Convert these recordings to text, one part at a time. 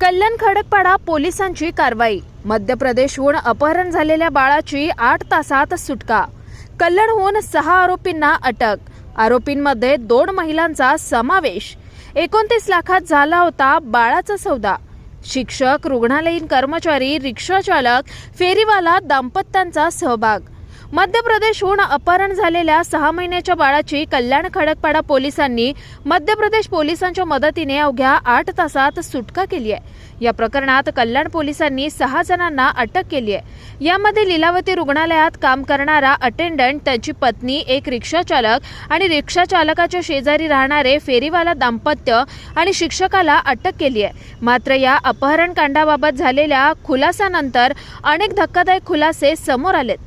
कल्याण खडकपाडा पोलिसांची कारवाई. मध्य प्रदेशहून अपहरण झालेल्या बाळाची आठ तासात सुटका. कल्याणहून सहा आरोपींना अटक. आरोपींमध्ये दोन महिलांचा समावेश. एकोणतीस लाखात झाला होता बाळाचा सौदा. शिक्षक रुग्णालयीन कर्मचारी रिक्षा चालक फेरीवाला दाम्पत्यांचा सहभाग. मध्य प्रदेशहून अपहरण झालेल्या सहा महिन्याच्या बाळाची कल्याण खडकपाडा पोलिसांनी मध्य प्रदेश पोलिसांच्या मदतीने अवघ्या आठ तासात सुटका केली आहे. या प्रकरणात कल्याण पोलिसांनी सहा जणांना अटक केली आहे. यामध्ये लीलावती रुग्णालयात काम करणारा अटेंडंट त्याची पत्नी एक रिक्षा चालक आणि रिक्षा चालकाच्या शेजारी राहणारे फेरीवाला दाम्पत्य आणि शिक्षकाला अटक केली आहे. मात्र या अपहरण कांडाबाबत झालेल्या खुलासानंतर अनेक धक्कादायक खुलासे समोर आलेत.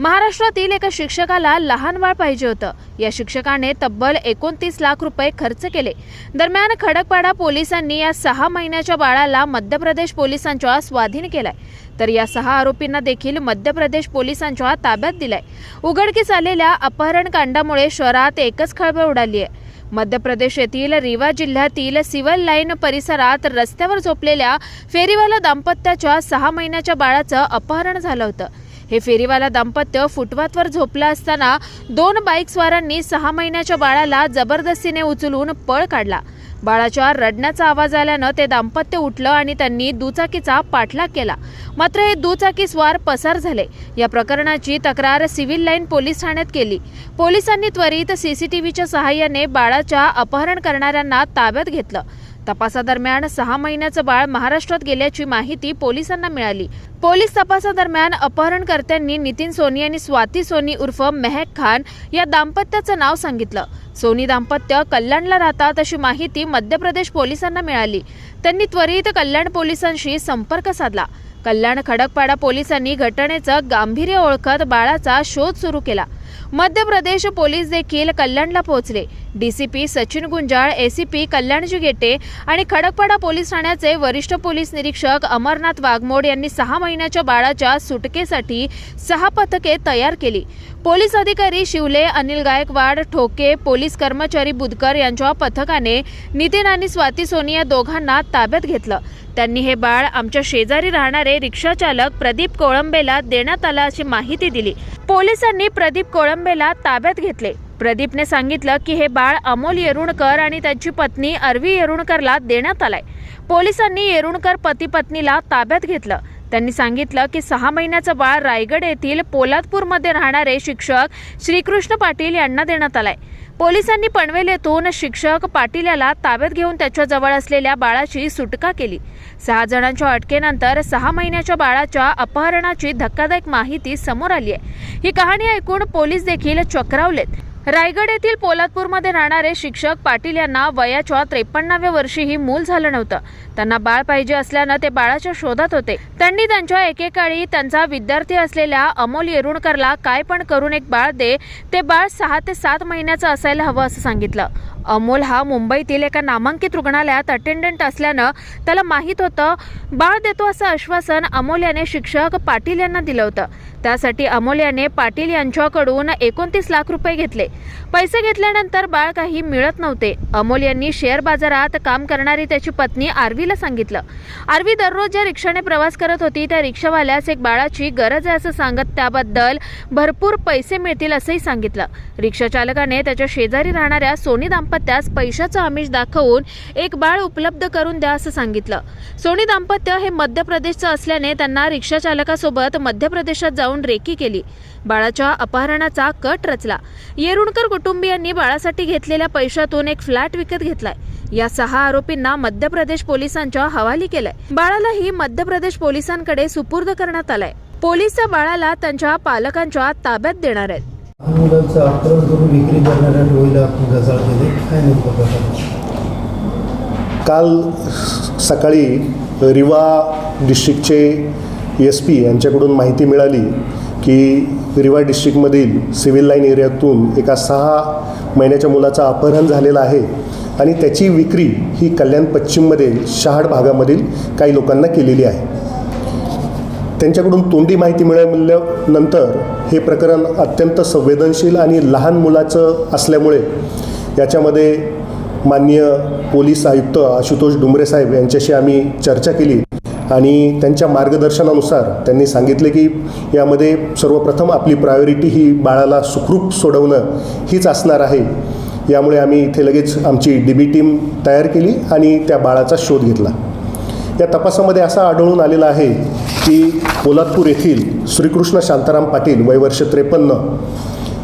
महाराष्ट्रातील एका शिक्षकाला लहान बाळ पाहिजे होतं. या शिक्षकाने तब्बल एकोणतीस लाख रुपये खर्च केले. दरम्यान खडकपाडा पोलिसांनी या सहा महिन्याच्या बाळाला मध्य प्रदेश पोलिसांच्या स्वाधीन केलाय. तर या सहा आरोपींना देखील मध्य प्रदेश पोलिसांच्या ताब्यात दिलाय. उघडकीस आलेल्या अपहरण कांडामुळे शहरात एकच खळबळ उडाली आहे मध्य प्रदेश येथील रिवा जिल्ह्यातील सिव्हल लाईन परिसरात रस्त्यावर झोपलेल्या फेरीवाला दाम्पत्याच्या सहा महिन्याच्या बाळाचं अपहरण झालं होतं. हे फेरीवाला दाम्पत्य फुटपाथवर झोपलं असताना दोन बाईकस्वारांनी सहा महिन्याच्या बाळाला जबरदस्तीने उचलून पळ काढला. बाळाच्या रडण्याचा आवाज आल्यानं ते दाम्पत्य उठलं आणि त्यांनी दुचाकीचा पाठलाग केला. मात्र हे दुचाकी स्वार पसार झाले. या प्रकरणाची तक्रार सिव्हिल लाईन पोलीस ठाण्यात केली. पोलिसांनी त्वरित सीसीटीव्हीच्या सहाय्याने बाळाच्या अपहरण करणाऱ्यांना ताब्यात घेतलं. तपासादरम्यान सहा महिन्याचं बाळ महाराष्ट्रात गेल्याची माहिती पोलिसांना मिळाली. पोलीस तपासादरम्यान अपहरणकर्त्यांनी नितीन सोनी आणि स्वाती सोनी उर्फ मेहक खान या दाम्पत्याचं नाव सांगितलं. सोनी दाम्पत्य कल्याणला राहतात अशी माहिती मध्य प्रदेश पोलिसांना मिळाली. त्यांनी त्वरित कल्याण पोलिसांशी संपर्क साधला. कल्याण खडकपाडा पोलिसांनी घटनेचं गांभीर्य ओळखत बाळाचा शोध सुरू केला. मध्य प्रदेश पोलीस देखील कल्याणला पोहोचले. डीसीपी सचिन गुंजाळ एसीपी कल्याणजी गेटे आणि खडकपाडा पोलीस ठाण्याचे वरिष्ठ पोलीस निरीक्षक अमरनाथ वाघमोड यांनी सहा महिन्याच्या बाळाच्या सुटकेसाठी सहा पथके तयार केली. पोलीस अधिकारी शिवले अनिल गायकवाड ठोके पोलीस कर्मचारी बुधकर यांच्या पथकाने नितीन आणि स्वाती सोनी या दोघांना ताब्यात घेतलं. त्यांनी हे बाळ आमच्या शेजारी राहणारे रिक्षाचालक प्रदीप कोळंबेला देण्यात आला अशी माहिती दिली. पोलिसांनी प्रदीप कोळंबेला ताब्यात घेतले. प्रदीपने सांगितलं की हे बाळ अमोल येरुणकर आणि त्याची पत्नी अरवी येरुणकरला देण्यात आलाय. पोलिसांनी येरुणकर पती पत्नीला ताब्यात घेतलं. त्यांनी सांगितलं की सहा महिन्याचं बाळ रायगड येथील पोलादपूरमध्ये राहणारे शिक्षक श्रीकृष्ण पाटील यांना देण्यात आलाय. पोलिसांनी पनवेल येथून शिक्षक पाटील याला ताब्यात घेऊन त्याच्याजवळ असलेल्या बाळाची सुटका केली. सहा जणांच्या अटकेनंतर सहा महिन्याच्या बाळाच्या अपहरणाची धक्कादायक माहिती समोर आली आहे. ही कहाणी ऐकून पोलीस देखील चक्रावलेत. रायगड येथील पोलादपूरमध्ये राहणारे शिक्षक पाटील यांना वयाच्या त्रेपन्नाव्या वर्षीही मूल झालं नव्हतं. त्यांना बाळ पाहिजे असल्यानं ते बाळाच्या शोधात होते. त्यांनी त्यांच्या एकेकाळी त्यांचा विद्यार्थी असलेल्या अमोल येरुणकरला काय पण करून एक बाळ दे ते बाळ सहा ते सात महिन्याचं असायला हवं असं सांगितलं. अमोल हा मुंबईतील एका नामांकित रुग्णालयात अटेंडंट असल्यानं त्याला माहीत होतं बाळ देतो असं आश्वासन अमोल याने शिक्षक पाटील यांना दिलं होतं. त्यासाठी अमोल याने पाटील यांच्याकडून एकोणतीस लाख रुपये घेतले. पैसे घेतल्यानंतर बाळ काही मिळत नव्हते. अमोल यांनी शेअर बाजारात काम करणारी त्याची पत्नी आरवीला सांगितलं. आरवी दररोज ज्या रिक्षाने प्रवास करत होती त्या रिक्षावाल्यास एक बाळाची गरज आहे असं सांगत त्याबद्दल भरपूर पैसे मिळतील असंही सांगितलं. रिक्षा चालकाने त्याच्या शेजारी राहणाऱ्या सोनी दाम दाम्पत्यास पैशाचं आमिष दाखवून एक बाळ उपलब्ध करून द्या असं सांगितलं. सोनी दाम्पत्य हे मध्य प्रदेशचं असल्याने त्यांना रिक्षा चालकासोबत मध्य प्रदेशात जाऊन रेकी केली. बाळाच्या अपहरणाचा कट रचला. येरुणकर कुटुंबियांनी बाळासाठी घेतलेल्या पैशातून एक फ्लॅट विकत घेतलाय. या सहा आरोपींना मध्य प्रदेश पोलिसांच्या हवाली केलाय. बाळालाही मध्य प्रदेश पोलिसांकडे सुपूर्द करण्यात आलाय. पोलीस त्या बाळाला त्यांच्या पालकांच्या ताब्यात देणार आहेत. मुलांचं अपहरण करून विक्री करणाऱ्या टोळीला आपण गजाळ केले. काय नेमकं प्रकार? काल सकाळी रिवा डिस्ट्रिक्टचे एस पी यांच्याकडून माहिती मिळाली की रिवा डिस्ट्रिक्टमधील सिव्हिल लाईन एरियातून एका सहा महिन्याच्या मुलाचं अपहरण झालेलं आहे आणि त्याची विक्री ही कल्याण पश्चिममध्ये शहाड भागामधील काही लोकांना केलेली आहे. त्यांच्याकडून तोंडी माहिती मिळाल्यानंतर हे प्रकरण अत्यंत संवेदनशील आणि लहान मुलाचं असल्यामुळे याच्यामध्ये माननीय पोलीस आयुक्त आशुतोष डुमरे साहेब यांच्याशी आम्ही चर्चा केली आणि त्यांच्या मार्गदर्शनानुसार त्यांनी सांगितले की यामध्ये सर्वप्रथम आपली प्रायोरिटी ही बाळाला सुखरूप सोडवणं हीच असणार आहे. यामुळे आम्ही इथे लगेच आमची डी बी टीम तयार केली आणि त्या बाळाचा शोध घेतला. या तपासामध्ये असा आढळून आलेला आहे की पोलादपूर येथील श्रीकृष्ण शांताराम पाटील वय वर्ष त्रेपन्न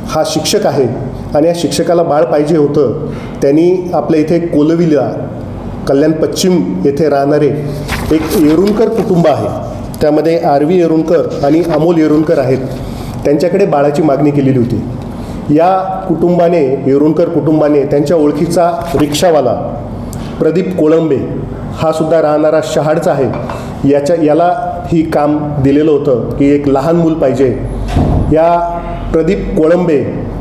हा शिक्षक आहे. आणि या शिक्षकाला बाळ पाहिजे होतं. त्यांनी आपल्या इथे कोलविला कल्याण पश्चिम येथे राहणारे एक येरुणकर कुटुंब आहे. त्यामध्ये आरवी येरुणकर आणि अमोल येरुणकर आहेत. त्यांच्याकडे बाळाची मागणी केलेली होती. या कुटुंबाने येरुणकर कुटुंबाने त्यांच्या ओळखीचा रिक्षावाला प्रदीप कोळंबे हा सुद्धा राहणारा शहाडचा आहे. याच्या याला ही काम दिलेलं होतं की एक लहान मूल पाहिजे. या प्रदीप कोळंबे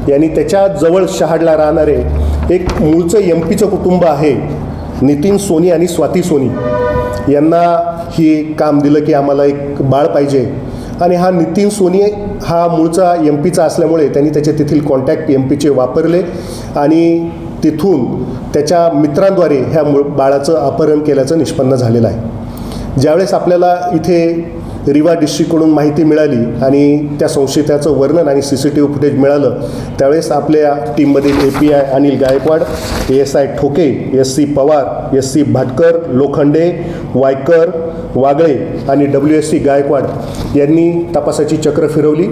यांनी त्याच्याजवळ शहाडला राहणारे एक मूळचं एम पीचं कुटुंब आहे नितीन सोनी आणि स्वाती सोनी. यांना ही काम दिलं की आम्हाला एक बाळ पाहिजे. आणि हा नितीन सोनी हा मूळचा एम पीचा असल्यामुळे त्यांनी त्याचे तेथील कॉन्टॅक्ट एम पीचे वापरले आणि तिथून त्याच्या मित्रांद्वारे ह्या मूळ बाळाचं अपहरण केल्याचं निष्पन्न झालेलं आहे. ज्यावेळेस आपल्याला इथे रिवा डिस्ट्रिक्टकडून माहिती मिळाली आणि त्या संशयिताचं वर्णन आणि C C T V footage मिळालं. त्यावेळेस आपल्या टीममधील A P I Anil Gaikwad A S I Thoke S C Pawar S C Bhatkar Lokhande Waikar Wagle आणि डब्ल्यू एस सी गायकवाड यांनी तपासाची चक्र फिरवली.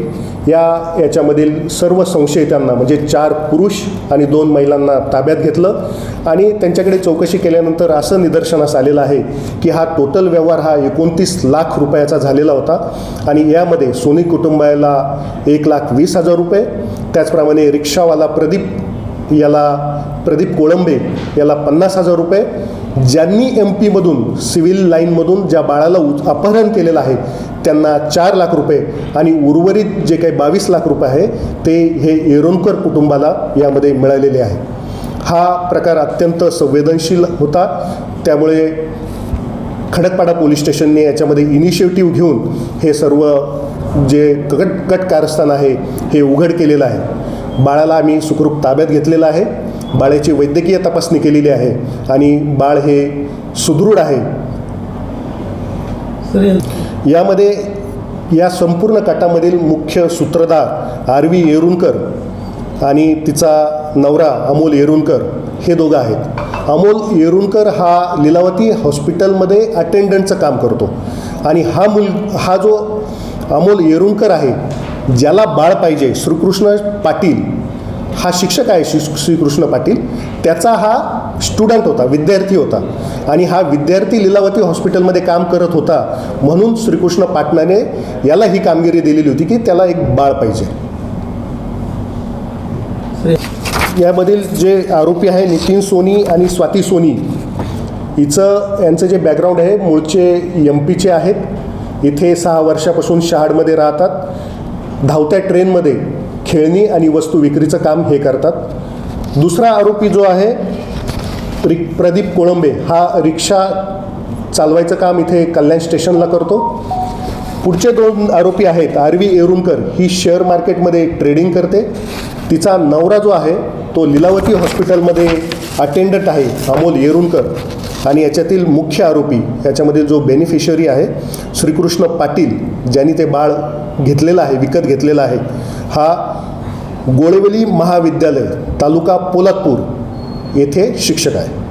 या याच्यामधील सर्व संशयितांना म्हणजे चार पुरुष आणि दोन महिलांना ताब्यात घेतलं आणि त्यांच्याकडे चौकशी केल्यानंतर असं निदर्शनास आलेलं आहे की हा टोटल व्यवहार हा एकोणतीस लाख रुपयाचा झालेला होता. आणि यामध्ये सोनी कुटुंबाला एक लाख वीस हजार रुपये त्याचप्रमाणे रिक्षावाला प्रदीप याला प्रदीप कोळंबे याला पन्नास हजार रुपये. ज्यांनी एम पीमधून सिव्हिल लाईनमधून ज्या बाळाला उच अपहरण केलेलं आहे त्यांना चार लाख रुपये आणि उर्वरित जे काही बावीस लाख रुपये आहे ते हे येरोनकर कुटुंबाला यामध्ये मिळालेले आहे. हा प्रकार अत्यंत संवेदनशील होता. त्यामुळे खडकपाडा पोलीस स्टेशनने याच्यामध्ये इनिशिएटिव्ह घेऊन हे सर्व जे कट कट कारस्थान आहे हे उघड केलेलं आहे. बाळाला आम्ही सुखरूप ताब्यात घेतलेलं आहे. बाळाची वैद्यकीय तपासणी केलेली आहे आणि बाळ हे सुदृढ आहे. यामध्ये या संपूर्ण कटामधील मुख्य सूत्रधार आर व्ही येरुणकर आणि तिचा नवरा अमोल येरुणकर हे दोघं आहेत. अमोल येरुणकर हा लिलावती हॉस्पिटलमध्ये अटेंडंटचं काम करतो. आणि हा मुल हा जो अमोल येरुणकर आहे ज्याला बाळ पाहिजे श्रीकृष्ण पाटील हा शिक्षक आहे श्री श्रीकृष्ण पाटील त्याचा हा स्टुडंट होता विद्यार्थी होता. आणि हा विद्यार्थी लीलावती हॉस्पिटलमध्ये काम करत होता. म्हणून श्रीकृष्ण पाटणाने याला ही कामगिरी दिलेली होती की त्याला एक बाळ पाहिजे सर या- यामधील जे आरोपी आहे नितीन सोनी आणि स्वाती सोनी हिचं यांचं जे बॅकग्राऊंड आहे मूळचे एम पीचे आहेत. इथे सहा वर्षापासून शहाडमध्ये राहतात. धावत्या ट्रेनमध्ये खेळणी आणि वस्तू विक्रीचं काम हे करतात. दुसरा आरोपी जो आहे रि प्रदीप कोळंबे हा रिक्षा चालवायचं काम इथे कल्याण स्टेशनला करतो. पुढचे दोन आरोपी आहेत आरवी एरुणकर ही शेअर मार्केटमध्ये ट्रेडिंग करते. तिचा नवरा जो आहे तो लिलावती हॉस्पिटलमध्ये अटेंडंट आहे अमोल येरुणकर आणि याच्यातील मुख्य आरोपी याच्यामध्ये जो बेनिफिशरी आहे श्रीकृष्ण पाटील ज्यांनी ते बाळ घेतलेलं आहे विकत घेतलेलं आहे हा गोळेवली महाविद्यालय तालुका पोलादपूर येथे शिक्षक आहे.